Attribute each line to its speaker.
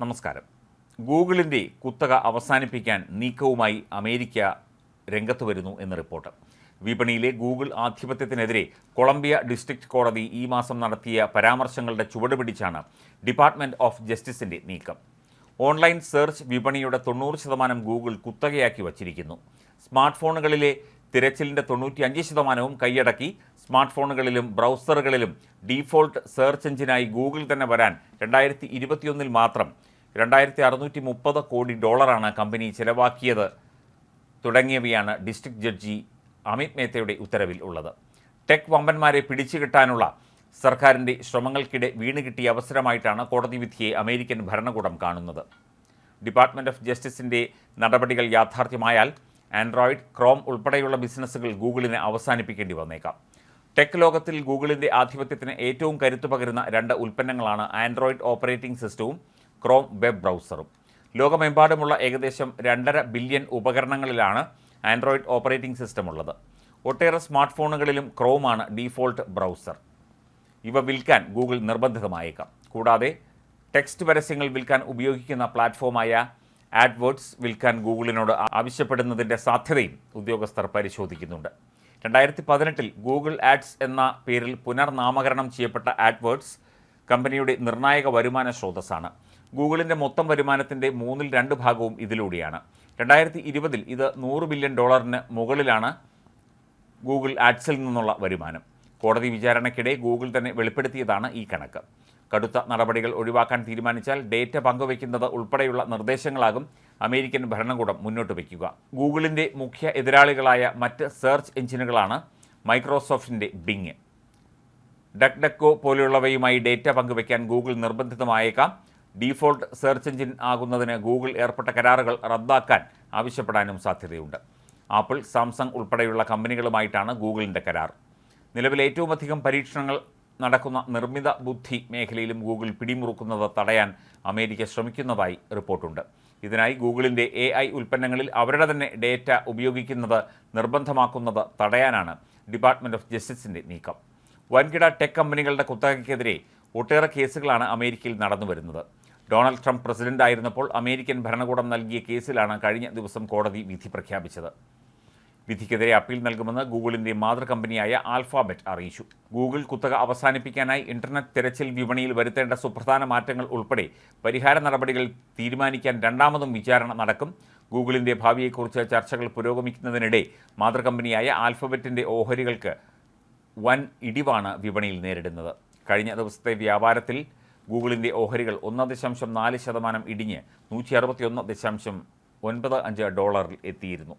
Speaker 1: നമസ്കാരം. ഗൂഗിളിന്റെ കുത്തക അവസാനിപ്പിക്കാൻ നീക്കവുമായി അമേരിക്ക രംഗത്ത് വരുന്നു എന്ന് റിപ്പോർട്ട്. വിപണിയിലെ ഗൂഗിൾ ആധിപത്യത്തിനെതിരെ കൊളംബിയ ഡിസ്ട്രിക്ട് കോടതി ഈ മാസം നടത്തിയ പരാമർശങ്ങളുടെ ചുവട് പിടിച്ചാണ് ഡിപ്പാർട്ട്മെന്റ് ഓഫ് ജസ്റ്റിസിന്റെ നീക്കം. ഓൺലൈൻ സെർച്ച് വിപണിയുടെ തൊണ്ണൂറ് ശതമാനം ഗൂഗിൾ കുത്തകയാക്കി വച്ചിരിക്കുന്നു. സ്മാർട്ട് ഫോണുകളിലെ തിരച്ചിലിന്റെ തൊണ്ണൂറ്റിയഞ്ച് ശതമാനവും കൈയടക്കി സ്മാർട്ട് ഫോണുകളിലും ബ്രൗസറുകളിലും ഡീഫോൾട്ട് സെർച്ച് എഞ്ചിനായി ഗൂഗിൾ തന്നെ വരാൻ രണ്ടായിരത്തി ഇരുപത്തിയൊന്നിൽ മാത്രം രണ്ടായിരത്തി അറുന്നൂറ്റി മുപ്പത് കോടി ഡോളറാണ് കമ്പനി ചിലവാക്കിയത്. തുടങ്ങിയവയാണ് ഡിസ്ട്രിക്ട് ജഡ്ജി അമിത് മേത്തയുടെ ഉത്തരവിൽ ഉള്ളത്. ടെക് വമ്പന്മാരെ പിടിച്ചുകിട്ടാനുള്ള സർക്കാരിന്റെ ശ്രമങ്ങൾക്കിടെ വീണ് കിട്ടിയ അവസരമായിട്ടാണ് കോടതി വിധിയെ അമേരിക്കൻ ഭരണകൂടം കാണുന്നത്. ഡിപ്പാർട്ട്മെന്റ് ഓഫ് ജസ്റ്റിസിന്റെ നടപടികൾ യാഥാർത്ഥ്യമായാൽ ആൻഡ്രോയിഡ് ക്രോം ഉൾപ്പെടെയുള്ള ബിസിനസ്സുകൾ ഗൂഗിളിനെ അവസാനിപ്പിക്കേണ്ടി വന്നേക്കാം. ടെക് ലോകത്തിൽ ഗൂഗിളിന്റെ ആധിപത്യത്തിന് ഏറ്റവും കരുത്തു പകരുന്ന രണ്ട് ഉൽപ്പന്നങ്ങളാണ് ആൻഡ്രോയിഡ് ഓപ്പറേറ്റിംഗ് സിസ്റ്റവും ക്രോം വെബ് ബ്രൗസറും. ലോകമെമ്പാടുമുള്ള ഏകദേശം രണ്ടര ബില്യൺ ഉപകരണങ്ങളിലാണ് ആൻഡ്രോയിഡ് ഓപ്പറേറ്റിംഗ് സിസ്റ്റം ഉള്ളത് ഒട്ടേറെ സ്മാർട്ട് ഫോണുകളിലും ക്രോമാണ് ഡീഫോൾട്ട് ബ്രൗസർ. ഇവ വിൽക്കാൻ ഗൂഗിൾ നിർബന്ധിതമായേക്കാം. കൂടാതെ ടെക്സ്റ്റ് പരസ്യങ്ങൾ വിൽക്കാൻ ഉപയോഗിക്കുന്ന പ്ലാറ്റ്ഫോമായ ആഡ്വേർഡ്സ് വിൽക്കാൻ ഗൂഗിളിനോട് ആവശ്യപ്പെടുന്നതിന്റെ സാധ്യതയും ഉദ്യോഗസ്ഥർ പരിശോധിക്കുന്നുണ്ട്. രണ്ടായിരത്തി പതിനെട്ടിൽ ഗൂഗിൾ ആഡ്സ് എന്ന പേരിൽ പുനർനാമകരണം ചെയ്യപ്പെട്ട ആഡ്വേർഡ്സ് കമ്പനിയുടെ നിർണായക വരുമാന സ്രോതസ്സാണ്. ഗൂഗിളിന്റെ മൊത്തം വരുമാനത്തിന്റെ മൂന്നിൽ രണ്ട് ഭാഗവും ഇതിലൂടെയാണ്. രണ്ടായിരത്തി ഇരുപതിൽ ഇത് നൂറ് ബില്യൺ ഡോളറിന് മുകളിലാണ് ഗൂഗിൾ ആഡ്സിൽ നിന്നുള്ള വരുമാനം. കോടതി വിചാരണയ്ക്കിടെ ഗൂഗിൾ തന്നെ വെളിപ്പെടുത്തിയതാണ് ഈ കണക്ക്. കടുത്ത നടപടികൾ ഒഴിവാക്കാൻ തീരുമാനിച്ചാൽ ഡേറ്റ പങ്കുവയ്ക്കുന്നത് ഉൾപ്പെടെയുള്ള നിർദ്ദേശങ്ങളാകും അമേരിക്കൻ ഭരണകൂടം മുന്നോട്ട് വയ്ക്കുക. ഗൂഗിളിന്റെ മുഖ്യ എതിരാളികളായ മറ്റ് സെർച്ച് എഞ്ചിനുകളാണ് മൈക്രോസോഫ്റ്റിന്റെ ബിങ് ഡക് ഡക്കോ പോലെയുള്ളവയുമായി ഡേറ്റ പങ്കുവയ്ക്കാൻ ഗൂഗിൾ നിർബന്ധിതമായേക്കാം. ഡീഫോൾട്ട് സെർച്ച് എഞ്ചിൻ ആകുന്നതിന് ഗൂഗിൾ ഏർപ്പെട്ട കരാറുകൾ റദ്ദാക്കാൻ ആവശ്യപ്പെടാനും സാധ്യതയുണ്ട്. ആപ്പിൾ സാംസങ് ഉൾപ്പെടെയുള്ള കമ്പനികളുമായിട്ടാണ് ഗൂഗിളിന്റെ കരാർ. നിലവിൽ ഏറ്റവും അധികം പരീക്ഷണങ്ങൾ നടക്കുന്ന നിർമ്മിത ബുദ്ധി മേഖലയിലും ഗൂഗിൾ പിടിമുറുക്കുന്നത് തടയാൻ അമേരിക്ക ശ്രമിക്കുന്നതായി റിപ്പോർട്ടുണ്ട്. ഇതിനായി ഗൂഗിളിന്റെ എ ഐ ഉൽപ്പന്നങ്ങളിൽ അവരുടെ തന്നെ ഡേറ്റ ഉപയോഗിക്കുന്നത് നിർബന്ധമാക്കുന്നത് തടയാനാണ് ഡിപ്പാർട്ട്മെന്റ് ഓഫ് ജസ്റ്റിസിന്റെ നീക്കം. വൻകിട ടെക് കമ്പനികളുടെ കുത്തകയ്ക്കെതിരെ ഒട്ടേറെ കേസുകളാണ് അമേരിക്കയിൽ നടന്നുവരുന്നത്. ഡൊണാൾഡ് ട്രംപ് പ്രസിഡന്റ് ആയിരുന്നപ്പോൾ അമേരിക്കൻ ഭരണകൂടം നൽകിയ കേസിലാണ് കഴിഞ്ഞ ദിവസം കോടതി വിധി പ്രഖ്യാപിച്ചത്. വിധിക്കെതിരെ അപ്പീൽ നൽകുമെന്ന് ഗൂഗിളിന്റെ മാതൃകമ്പനിയായ ആൽഫാബെറ്റ് അറിയിച്ചു. ഗൂഗിൾ കുത്തക അവസാനിപ്പിക്കാനായി ഇന്റർനെറ്റ് തിരച്ചിൽ വിപണിയിൽ വരുത്തേണ്ട സുപ്രധാന മാറ്റങ്ങൾ ഉൾപ്പെടെ പരിഹാര നടപടികൾ തീരുമാനിക്കാൻ രണ്ടാമതും വിചാരണ നടക്കും. ഗൂഗിളിന്റെ ഭാവിയെക്കുറിച്ച് ചർച്ചകൾ പുരോഗമിക്കുന്നതിനിടെ മാതൃകമ്പനിയായ ആൽഫബറ്റിന്റെ ഓഹരികൾക്ക് വൻ ഇടിവാണ് വിപണിയിൽ നേരിടുന്നത്. കഴിഞ്ഞ ദിവസത്തെ വ്യാപാരത്തിൽ ഗൂഗിളിന്റെ ഓഹരികൾ ഒന്ന് ദശാംശം നാല് ശതമാനം ഇടിഞ്ഞ് നൂറ്റി അറുപത്തിയൊന്ന് ദശാംശം ഒൻപത് അഞ്ച് ഡോളറിൽ എത്തിയിരുന്നു.